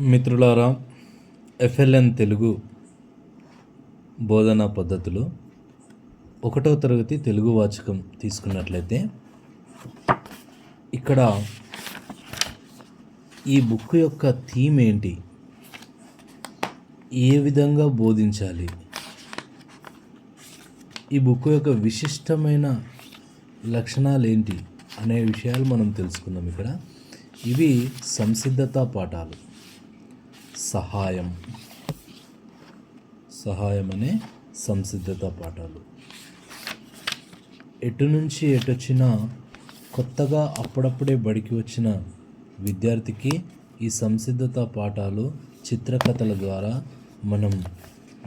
మిత్రులారా ఎఫ్ఎల్ఎన్ తెలుగు బోధనా పద్ధతులు ఒకటో తరగతి తెలుగు వాచకం తీసుకున్నట్లయితే ఇక్కడ ఈ బుక్ యొక్క థీమ్ ఏంటి? ఏ విధంగా బోధించాలి? ఈ బుక్ యొక్క విశిష్టమైన లక్షణాలు ఏంటి? అనే విషయాలు మనం తెలుసుకుందాం ఇక్కడ. ఇవి సంసిద్ధత పాఠాలు. సహాయం. సహాయం అనే సంసిద్ధత పాఠాలు. ఎటు నుంచి ఎటొచ్చినా కొత్తగా అప్పుడప్పుడే బడికి వచ్చిన విద్యార్థికి ఈ సంసిద్ధత పాఠాలు చిత్రకథల ద్వారా మనం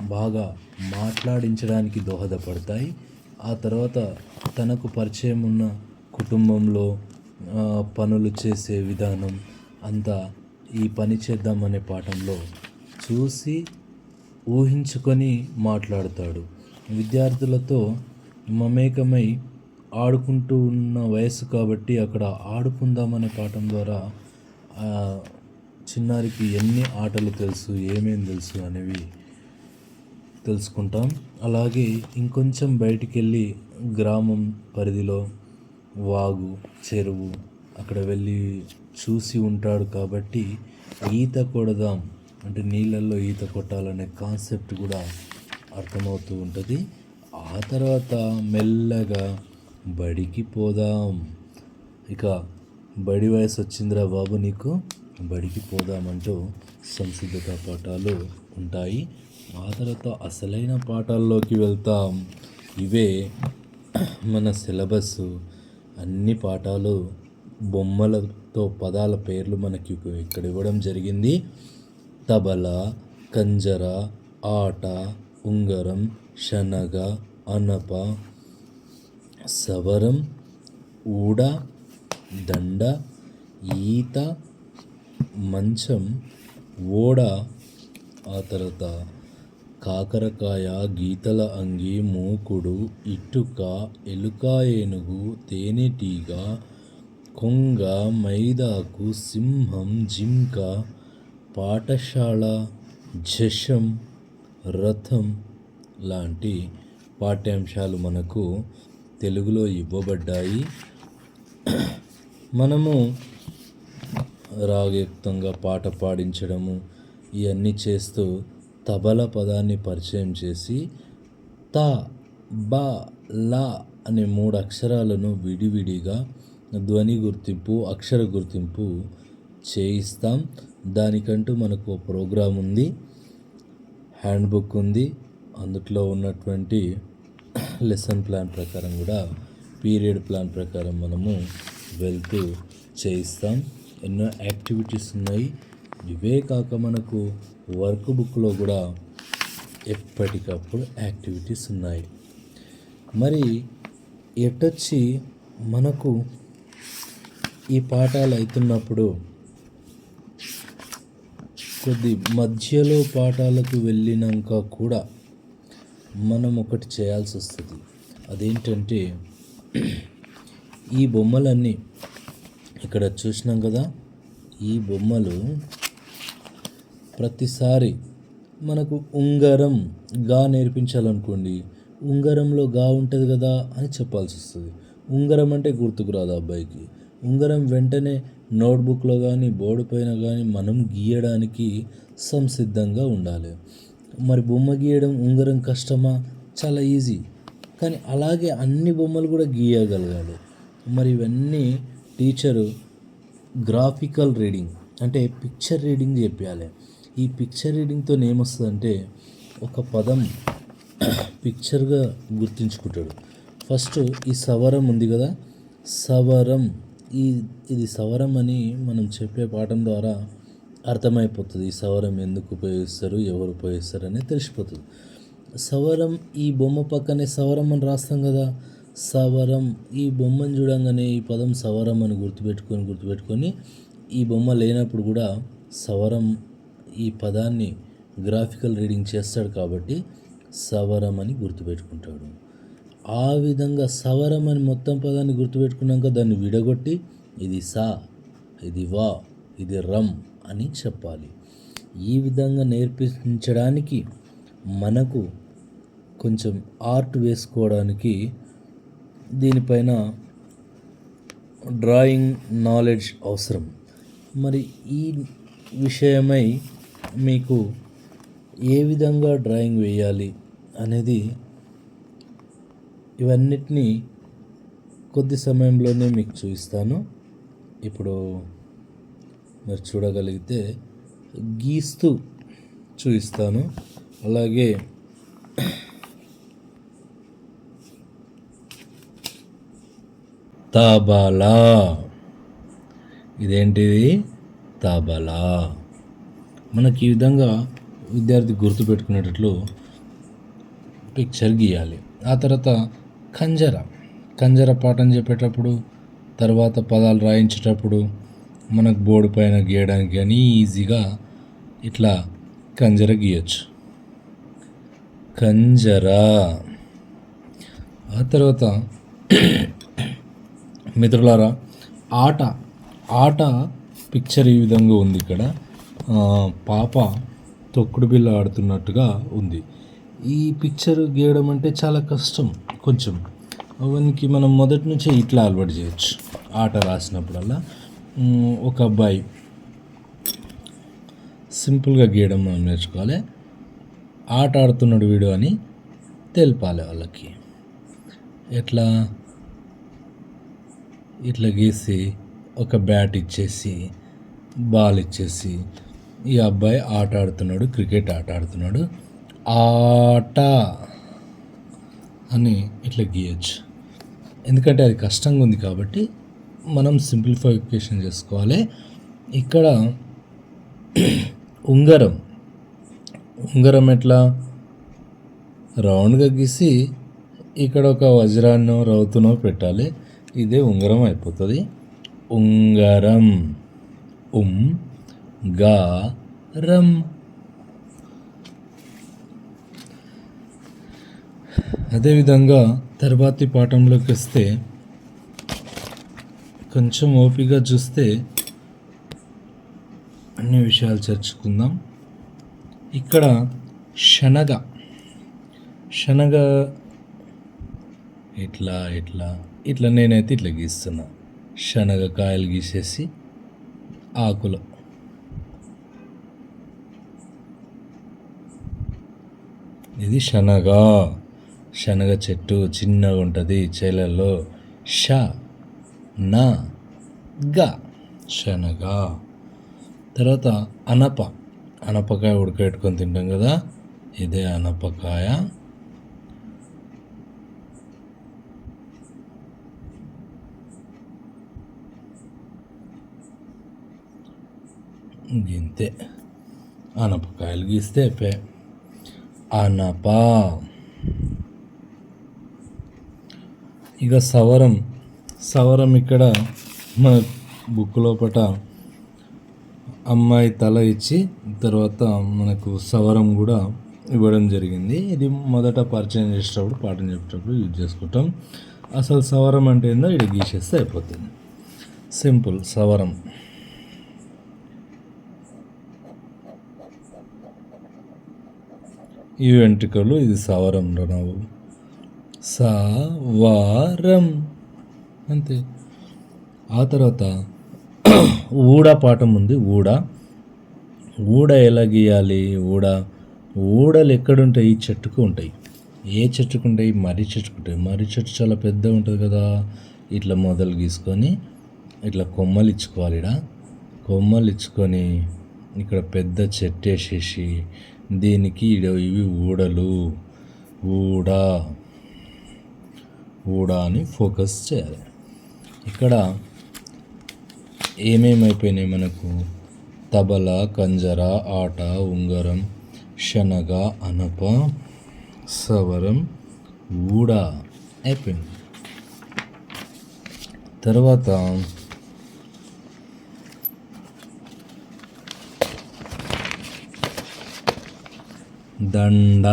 బాగా మాట్లాడించడానికి దోహదపడతాయి. ఆ తర్వాత తనకు పరిచయం ఉన్న కుటుంబంలో పనులు చేసే విధానం అంతా ఈ పని చేద్దామనే పాఠంలో చూసి ఊహించుకొని మాట్లాడతాడు. విద్యార్థులతో మమేకమై ఆడుకుంటూ ఉన్న వయసు కాబట్టి అక్కడ ఆడుకుందామనే పాఠం ద్వారా చిన్నారికి ఎన్ని ఆటలు తెలుసు ఏమేమి తెలుసు అనేవి తెలుసుకుంటాం. అలాగే ఇంకొంచెం బయటికి వెళ్ళి గ్రామం పరిధిలో వాగు చెరువు అక్కడ వెళ్ళి చూసి ఉంటాడు కాబట్టి ఈత కొడదాం. అంటే నీళ్ళల్లో ఈత కొట్టాలనే కాన్సెప్ట్ కూడా అర్థమవుతూ ఉంటుంది. ఆ తర్వాత మెల్లగా బడికి పోదాం. ఇక బడి వయసు వచ్చిందిరా బాబు నీకు? బడికి పోదామంటూ సంసిద్ధత పాఠాలు ఉంటాయి. ఆ తర్వాత అసలైన పాఠాల్లోకి వెళ్తాం. ఇవే మన సిలబస్ అన్ని పాఠాలు బొమ్మలతో పదాల పేర్లు మనకి ఇక్కడ ఇవ్వడం జరిగింది. తబల కంజర ఆట ఉంగరం శనగ అనప సవరం ఊడ దండ ఈత మంచం ఓడ ఆ తర్వాత కాకరకాయ గీతల అంగి మూకుడు ఇటుక ఎలుక ఏనుగు తేనెటీగ కొంగ మైదాకు సింహం జింక పాఠశాల జషం రథం లాంటి పాఠ్యాంశాలు మనకు తెలుగులో ఇవ్వబడ్డాయి. మనము రాగయుక్తంగా పాట పాడించడము ఇవన్నీ చేస్తూ తబల పదాన్ని పరిచయం చేసి త బ ల అనే మూడు అక్షరాలను విడివిడిగా ధ్వని గుర్తింపు అక్షర గుర్తింపు చేయిస్తాం. దానికంటూ మనకు ప్రోగ్రాం ఉంది. హ్యాండ్ బుక్ ఉంది. అందుట్లో ఉన్నటువంటి లెసన్ ప్లాన్ ప్రకారం కూడా పీరియడ్ ప్లాన్ ప్రకారం మనము వెళ్తూ చేయిస్తాం. ఎన్నో యాక్టివిటీస్ ఉన్నాయి. ఇవే కాక మనకు వర్క్ బుక్లో కూడా ఎప్పటికప్పుడు యాక్టివిటీస్ ఉన్నాయి. మరి ఎటొచ్చి మనకు ఈ పాఠాలు అవుతున్నప్పుడు కొద్ది మధ్యలో పాఠాలకు వెళ్ళినాక కూడా మనం ఒకటి చేయాల్సి వస్తుంది. అదేంటంటే ఈ బొమ్మలన్నీ ఇక్కడ చూసినాం కదా ఈ బొమ్మలు ప్రతిసారి మనకు ఉంగరం గా నేర్పించాలనుకోండి ఉంగరంలో గా ఉంటుంది కదా అని చెప్పాల్సి వస్తుంది. ఉంగరం అంటే గుర్తుకు రాదు అబ్బాయికి. ఉంగరం వెంటనే నోట్బుక్లో కానీ బోర్డు పైన కానీ మనం గీయడానికి సంసిద్ధంగా ఉండాలి. మరి బొమ్మ గీయడం ఉంగరం కష్టమా? చాలా ఈజీ. కానీ అలాగే అన్ని బొమ్మలు కూడా గీయగలగాలి. మరి ఇవన్నీ టీచరు గ్రాఫికల్ రీడింగ్ అంటే పిక్చర్ రీడింగ్ చెప్పాలి. ఈ పిక్చర్ రీడింగ్తో ఏమొస్తుందంటే ఒక పదం పిక్చర్గా గుర్తుంచుకుంటాడు. ఫస్ట్ ఈ సవరం ఉంది కదా? సవరం. ఈ ఇది సవరం అని మనం చెప్పే పాఠం ద్వారా అర్థమైపోతుంది. ఈ సవరం ఎందుకు ఉపయోగిస్తారు ఎవరు ఉపయోగిస్తారు అనేది తెలిసిపోతుంది. సవరం ఈ బొమ్మ పక్కనే సవరం అని రాస్తాం కదా. సవరం ఈ బొమ్మను చూడంగానే ఈ పదం సవరం అని గుర్తుపెట్టుకొని గుర్తుపెట్టుకొని ఈ బొమ్మ లేనప్పుడు కూడా సవరం ఈ పదాన్ని గ్రాఫికల్ రీడింగ్ చేస్తాడు కాబట్టి సవరం అని గుర్తుపెట్టుకుంటాడు. ఆ విధంగా సవరం అని మొత్తం పదాన్ని గుర్తుపెట్టుకున్నాక దాన్ని విడగొట్టి ఇది సా ఇది వా ఇది రమ్ అని చెప్పాలి. ఈ విధంగా నేర్పించడానికి మనకు కొంచెం ఆర్ట్ వేసుకోవడానికి దీనిపైన డ్రాయింగ్ నాలెడ్జ్ అవసరం. మరి ఈ విషయమై మీకు ఏ విధంగా డ్రాయింగ్ వేయాలి అనేది ఇవన్నిటినీ కొద్ది సమయంలోనే మీకు చూపిస్తాను. ఇప్పుడు మీరు చూడగలిగితే గీస్తూ చూపిస్తాను. అలాగే తబలా. ఇదేంటిది? తబలా. మనకి ఈ విధంగా విద్యార్థి గుర్తుపెట్టుకునేటట్లు పిక్చర్ గీయాలి. ఆ తర్వాత కంజర కంజర పాఠం చెప్పేటప్పుడు తర్వాత పదాలు రాయించేటప్పుడు మనకు బోర్డు పైన గీయడానికి కానీ ఈజీగా ఇట్లా కంజర గీయచ్చు. కంజర ఆ తర్వాత మిత్రులారా ఆట. ఆట పిక్చర్ ఈ విధంగా ఉంది ఇక్కడ. పాప తొక్కుడు బిల్ల ఆడుతున్నట్టుగా ఉంది. ఈ పిక్చర్ గీయడం అంటే చాలా కష్టం కొంచెం. అవనికి మనం మొదటి నుంచే ఇట్లా అలవాటు చేయొచ్చు. ఆట రాసినప్పుడల్లా. ఒక అబ్బాయి. సింపుల్గా గీయడం మనం నేర్చుకోవాలి. ఆట ఆడుతున్నాడు వీడు అని తెలిపాలి వాళ్ళకి. ఎట్లా? ఇట్లా గీసి ఒక బ్యాట్ ఇచ్చేసి బాల్ ఇచ్చేసి ఈ అబ్బాయి ఆట ఆడుతున్నాడు క్రికెట్ ఆట ఆడుతున్నాడు. ఆట అని ఇట్లా గీయచ్చు. ఎందుకంటే అది కష్టంగా ఉంది కాబట్టి మనం సింప్లిఫికేషన్ చేసుకోవాలి. ఇక్కడ ఉంగరం. ఉంగరం ఎట్లా? రౌండ్గా గీసి ఇక్కడ ఒక వజ్రాన్నో రౌతునో పెట్టాలి. ఇదే ఉంగరం అయిపోతుంది. ఉంగరం. ఉం గా రం. అదేవిధంగా తర్వాతి పాఠంలోకి వస్తే కొంచెం ఓపిగా చూస్తే అన్ని విషయాలు చర్చుకుందాం. ఇక్కడ శనగ. శనగ ఇట్లా ఇట్లా ఇట్లా నేనైతే ఇట్లా గీస్తున్నా. శనగ కాయలు గీసేసి ఆకులు. ఇది శనగ. శనగ చెట్టు చిన్నగా ఉంటుంది చేలల్లో. ష నా గ శనగ. తర్వాత అనప. అనపకాయ ఉడకబెట్టుకొని తింటాం కదా ఇదే అనపకాయ. గింతే. అనపకాయలు గీస్తే పే. అనప. ఇక సవరం. సవరం ఇక్కడ మన బుక్ లోపట అమ్మాయి తల ఇచ్చి తర్వాత మనకు సవరం కూడా ఇవ్వడం జరిగింది. ఇది మొదట పరిచయం చేసేటప్పుడు పాఠం చెప్పేటప్పుడు యూజ్ చేసుకుంటాం. అసలు సవరం అంటే ఏందో ఇది గీసేస్తే అయిపోతుంది. సింపుల్ సవరం. ఈ వెంట్రుకలు ఇది సవరం నవ్వు. సవారం. అంతే. ఆ తర్వాత ఊడ పాఠం ఉంది ఊడ. ఊడ ఎలా గీయాలి? ఊడ. ఊడలు ఎక్కడుంటాయి? ఈ చెట్టుకు ఉంటాయి. ఏ చెట్టుకు ఉంటాయి? మర్రి చెట్టుకు ఉంటాయి. మర్రి చెట్టు చాలా పెద్ద ఉంటుంది కదా. ఇట్లా మొదలు గీసుకొని ఇట్లా కొమ్మలు ఇచ్చుకోవాలి ఇక్కడ కొమ్మలు ఇచ్చుకొని ఇక్కడ పెద్ద చెట్టు వేసేసి దీనికి ఈడ ఇవి ఊడలు. ఊడ. కూడా అని ఫోకస్ చేయాలి. ఇక్కడ ఏమేమి అయిపోయినాయి మనకు? తబల కంజర ఆట ఉంగరం శనగ అనప సవరం ఊడ అయిపోయింది. తర్వాత దండ.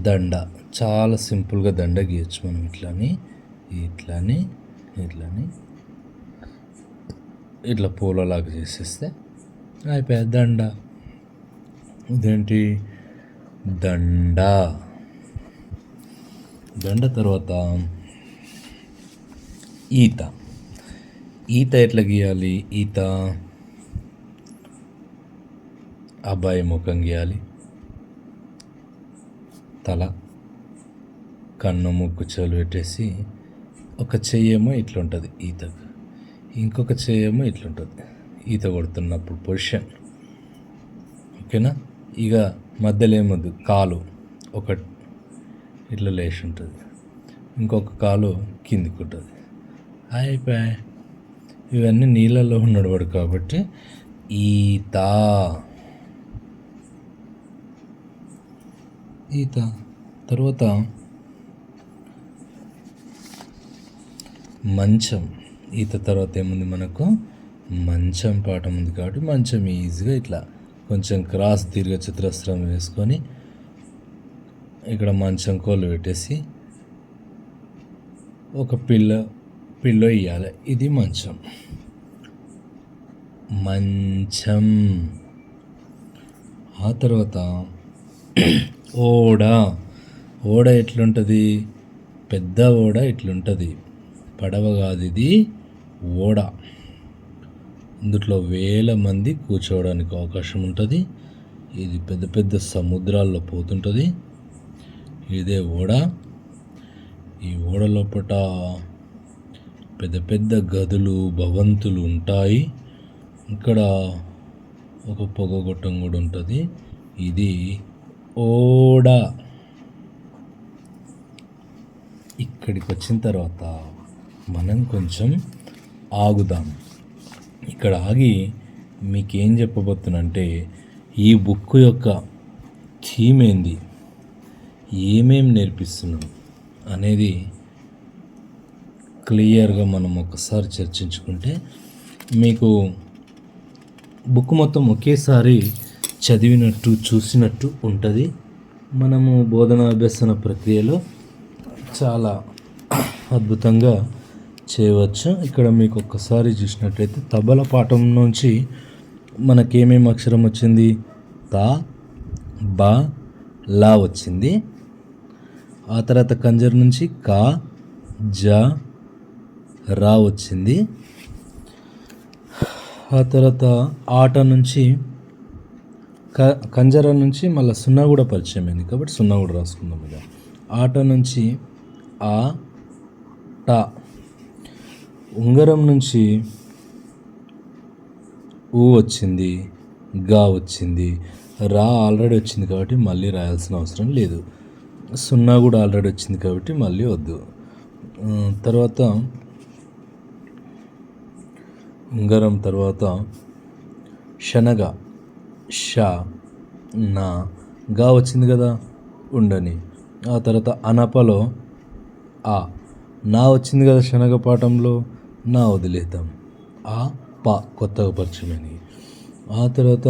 దండ. చాలా సింపుల్గా దండ గీయచ్చు మనం ఇట్లాని ఇట్లాని ఇట్లాని. ఇట్లా పూలలాగా చేసేస్తే అయిపోయా దండ. ఇదేంటి? దండ. దండ తర్వాత ఈత. ఈత ఎట్లా గీయాలి? ఈత అబ్బాయి ముఖం గీయాలి. తల. కన్ను ముక్కు చెవులు పెట్టేసి ఒక చెయ్యేమో ఇట్లుంటుంది ఈతకు ఇంకొక చెయ్యేమో ఇట్లుంటుంది. ఈత కొడుతున్నప్పుడు పొజిషన్. ఓకేనా? ఇక మధ్యలో ఏముంది? కాలు. ఒక ఇట్లా లేచి ఉంటుంది ఇంకొక కాలు కిందికి ఉంటుంది అయిపోయా. ఇవన్నీ నీళ్ళల్లో ఉన్నాడు వాడు కాబట్టి ఈత. ఈత. తర్వాత మంచం. ఈత తర్వాత ఏముంది మనకు? మంచం పాఠం ఉంది కాబట్టి మంచం ఈజీగా ఇట్లా కొంచెం క్రాస్ దీర్ఘ చతురస్రం వేసుకొని ఇక్కడ మంచం కోళ్ళు పెట్టేసి ఒక పిల్ల పిల్లో ఇవ్వాలి ఇది మంచం. మంచం. ఆ తర్వాత ఓడ. ఓడ ఎట్లుంటుంది? పెద్ద ఓడ ఇట్లుంటుంది పడవ కాదు ఇది ఓడ. ఇందులో వేల మంది కూర్చోవడానికి అవకాశం ఉంటుంది. ఇది పెద్ద పెద్ద సముద్రాల్లో పోతుంటుంది. ఇదే ఓడ. ఈ ఓడ లోపల పెద్ద పెద్ద గదులు భవంతులు ఉంటాయి. ఇక్కడ ఒక పొగగొట్టం కూడా ఉంటుంది. ఇది ఓడ. ఇక్కడికి వచ్చిన తర్వాత మనం కొంచెం ఆగుదాం. ఇక్కడ ఆగి మీకేం చెప్పబోతున్నంటే ఈ బుక్ యొక్క థీమ్ ఏంది ఏమేం నేర్పిస్తున్నాం? అనేది క్లియర్గా మనం ఒకసారి చర్చించుకుంటే మీకు బుక్ మొత్తం ఒకేసారి చదివినట్టు చూసినట్టు ఉంటుంది. మనము బోధన అభ్యసన ప్రక్రియలో చాలా అద్భుతంగా చేయవచ్చు. ఇక్కడ మీకు ఒక్కసారి చూసినట్టయితే తబల పాఠం నుంచి మనకేమేమి అక్షరం వచ్చింది? తా బ లా వచ్చింది. ఆ తర్వాత కంజర్ నుంచి కా జ రా వచ్చింది. ఆ తర్వాత ఆట నుంచి క కంజర నుంచి మళ్ళీ సున్నా కూడా పరిచయం అయింది కాబట్టి సున్నా కూడా రాసుకుందాం ఇక. ఆట నుంచి ఆ టా. ఉంగరం నుంచి ఊ వచ్చింది గా వచ్చింది. రా ఆల్రెడీ వచ్చింది కాబట్టి మళ్ళీ రాయాల్సిన అవసరం లేదు. సున్నా కూడా ఆల్రెడీ వచ్చింది కాబట్టి మళ్ళీ వద్దు. తర్వాత ఉంగరం తర్వాత శనగ ష నా గా వచ్చింది కదా ఉండని. ఆ తర్వాత అనపలో ఆ నా వచ్చింది కదా శనగ పాఠంలో. నా వదిలేద్దాం. ఆ ప కొత్తగా పరిచయమైనవి ఆ తర్వాత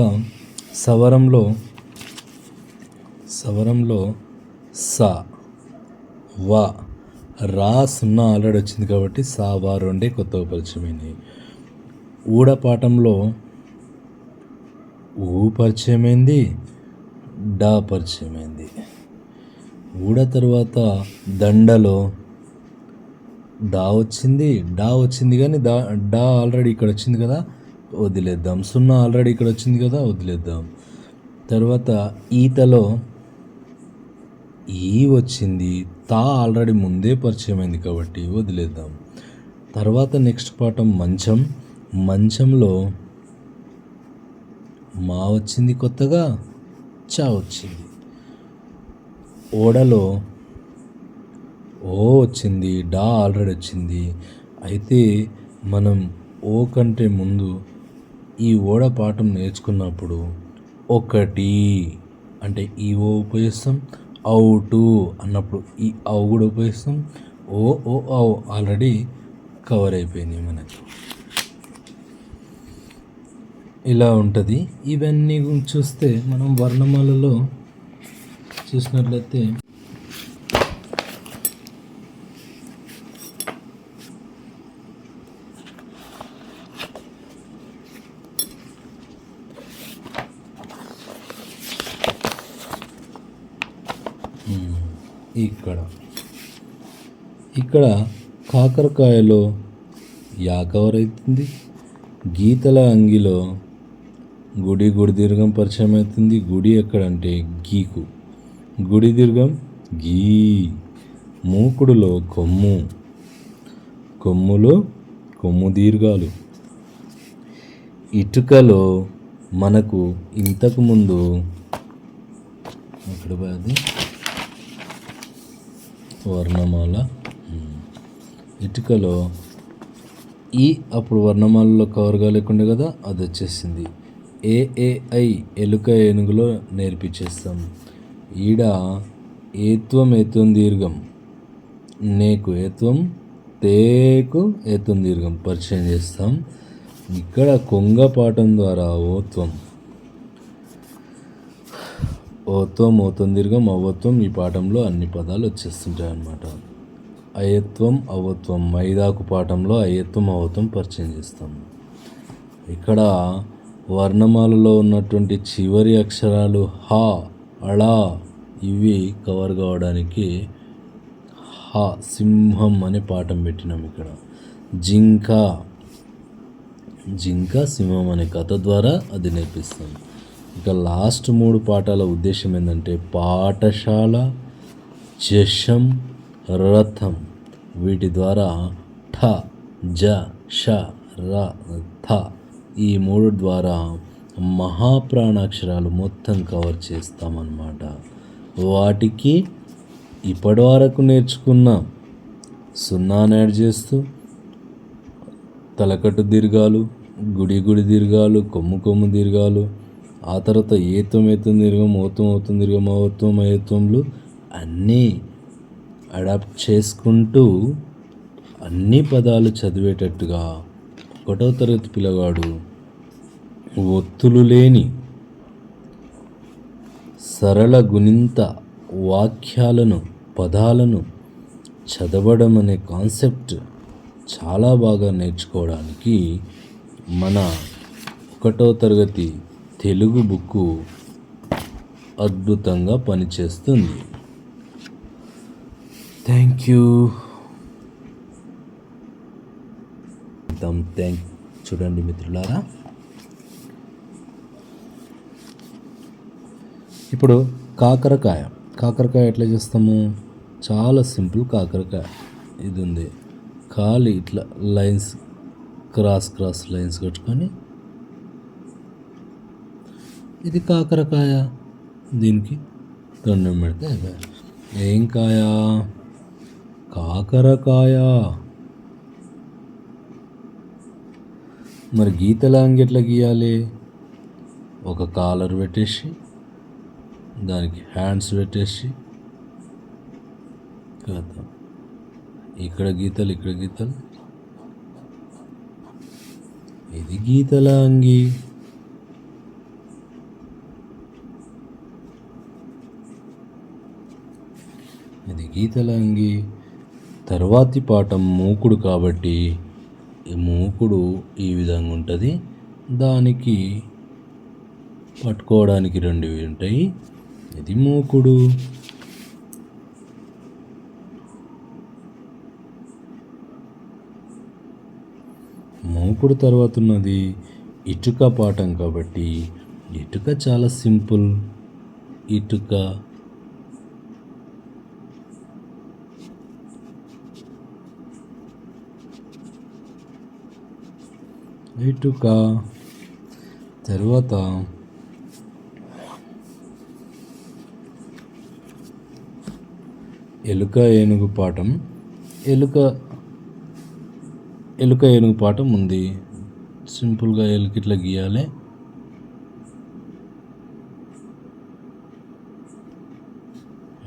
సవరంలో సవరంలో స వ రా సున్నా ఆల్రెడీ వచ్చింది కాబట్టి సా వా రెండే కొత్తగా పరిచయమైనవి ఊడపాఠంలో ఊ పరిచయమైంది డా పరిచయమైంది. ఊడ తర్వాత దండలో డా వచ్చింది డా వచ్చింది కానీ దా డా ఆల్రెడీ ఇక్కడ వచ్చింది కదా వదిలేద్దాం. సున్నా ఆల్రెడీ ఇక్కడ వచ్చింది కదా వదిలేద్దాం. తర్వాత ఈతలో ఈ వచ్చింది తా ఆల్రెడీ ముందే పరిచయం అయింది కాబట్టి వదిలేద్దాం. తర్వాత నెక్స్ట్ పాఠం మంచం. మంచంలో మా వచ్చింది కొత్తగా చా వచ్చింది. ఓడలో ఓ వచ్చింది డా ఆల్రెడీ వచ్చింది. అయితే మనం ఓ కంటే ముందు ఈ ఓడ పాఠం నేర్చుకున్నప్పుడు ఒకటి అంటే ఈ ఓ ఉపయోగిస్తాం అవుటు అన్నప్పుడు ఈ అవు కూడా ఉపయోగిస్తాం. ఓ ఓ అవు ఆల్రెడీ కవర్ అయిపోయినాయి మనకి. ఇలా ఉంటుంది. ఇవన్నీ చూస్తే మనం వర్ణమాలలో చూసినట్లయితే ఇక్కడ ఇక్కడ కాకరకాయలో యా కవర్ అవుతుంది గీతల అంగిలో గుడి గుడి దీర్ఘం పరిచయం అవుతుంది గుడి ఎక్కడంటే గీకు. గుడి దీర్ఘం గీ. మూకుడులో కొమ్ము. కొమ్ములో కొమ్ము దీర్ఘాలు. ఇటుకలో మనకు ఇంతకుముందు అక్కడ వర్ణమాల. ఇటుకలో ఈ అప్పుడు వర్ణమాలలో కవర్గా లేకుండా కదా అది వచ్చేసింది. ఏఏఐ ఎలుక ఏనుగులో నేర్పించేస్తాం ఈడ ఏత్వం ఏత్వం దీర్ఘం నేకు ఏత్వం తేకు ఏత్వం దీర్ఘం పరిచయం చేస్తాం. ఇక్కడ కొంగ పాఠం ద్వారా ఓత్వం. ఓత్వం ఓత్వం దీర్ఘం అవత్వం ఈ పాఠంలో అన్ని పదాలు వచ్చేస్తుంటాయి అన్నమాట అయత్వం అవత్వం మైదాకు పాఠంలో అయత్వం అవత్వం పరిచయం చేస్తాము ఇక్కడ వర్ణమాలలో ఉన్నటువంటి చివరి అక్షరాలు హ అళా ఇవి కవర్ కావడానికి హ సింహం అనే పాఠం పెట్టినాం ఇక్కడ. జింక జింక సింహం అనే కథ ద్వారా అది నేర్పిస్తాం. ఇక లాస్ట్ మూడు పాఠాల ఉద్దేశం ఏంటంటే పాఠశాల జషం రథం. వీటి ద్వారా ఠ జ ష ర థ ఈ మూడు ద్వారా మహాప్రాణాక్షరాలు మొత్తం కవర్ చేస్తామన్నమాట. వాటికి ఇప్పటి వరకు నేర్చుకున్న సున్నాను యాడ్ చేస్తూ తలకట్టు దీర్ఘాలు గుడి గుడి దీర్ఘాలు కొమ్ము కొమ్ము దీర్ఘాలు ఆ తర్వాత ఏతం ఏతం దీర్ఘం ఓతం ఓతం దీర్ఘం అవత్వం ఏతంలు అన్నీ అడాప్ట్ చేసుకుంటూ అన్ని పదాలు చదివేటట్టుగా ఒకటో తరగతి పిల్లగాడు ఒత్తులు లేని సరళ గుణింత వాక్యాలను పదాలను చదవడం అనే కాన్సెప్ట్ చాలా బాగా నేర్చుకోవడానికి మన ఒకటో తరగతి తెలుగు బుక్కు అద్భుతంగా పనిచేస్తుంది. థ్యాంక్ యూ థ్యాంక్ చూడండి మిత్రులారా. ఇప్పుడు కాకరకాయ. కాకరకాయ ఎట్లా చేస్తాము? చాలా సింపుల్ కాకరకాయ. ఇది ఉంది ఖాళీ ఇట్లా లైన్స్ క్రాస్ క్రాస్ లైన్స్ కట్టుకొని. ఇది కాకరకాయ. దీనికి దండం పెడితే ఏం కాయ? కాకరకాయ. మరి గీతలా ఎట్లా గీయాలి? ఒక కాలర్ పెట్టేసి దానికి హ్యాండ్స్ పెట్టేసి కదా ఇక్కడ గీతలు ఇక్కడ గీతలు. ఇది గీతల అంగి. ఇది గీతల అంగి. తర్వాతి పాఠం మూకుడు కాబట్టి మూకుడు ఈ విధంగా ఉంటుంది. దానికి పట్టుకోవడానికి రెండువి ఉంటాయి. ఇది మూకుడు. మూకుడు తర్వాత ఉన్నది ఇటుక పాఠం కాబట్టి ఇటుక చాలా సింపుల్. ఇటుక ఇటుక తర్వాత ఎలుక ఏనుగు పాఠం. ఎలుక ఎలుక ఏనుగు పాఠం ఉంది. సింపుల్గా ఎలుక ఇట్లా గీయాలి.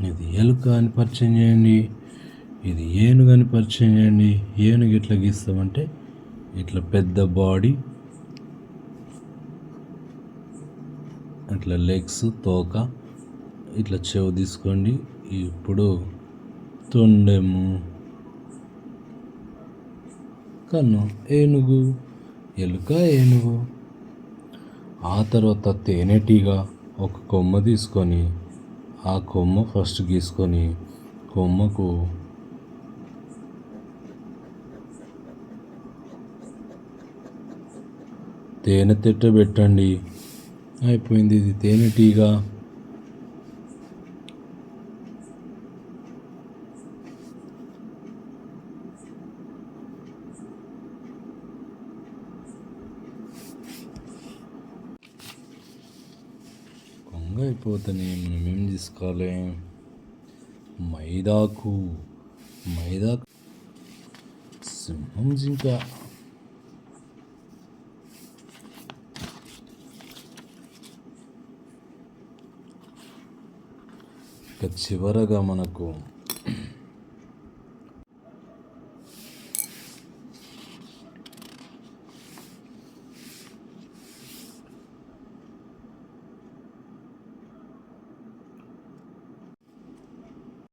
ఇది ఎలుక అని పరిచయం చేయండి. ఇది ఏనుగు అని పరిచయం చేయండి. ఏనుగు ఎట్లా గీస్తామంటే ఇట్లా పెద్ద బాడీ ఇట్లా లెగ్స్ తోక ఇట్లా చెవు తీసుకోండి. ఇప్పుడు తొండెము కన్ను ఏనుగు ఎలుక ఏనుగు. ఆ తర్వాత తేనెటీగ ఒక కొమ్మ తీసుకొని ఆ కొమ్మ ఫస్ట్ గీసుకొని కొమ్మకు తేనె తిట్ట పెట్టండి. అయిపోయింది ఇది తేనెటీగ కొంగ అయిపోతేనే మనం ఏం తీసుకోవాలి? మైదాకు మైదా సింహం జింక. ఇక చివరగా మనకు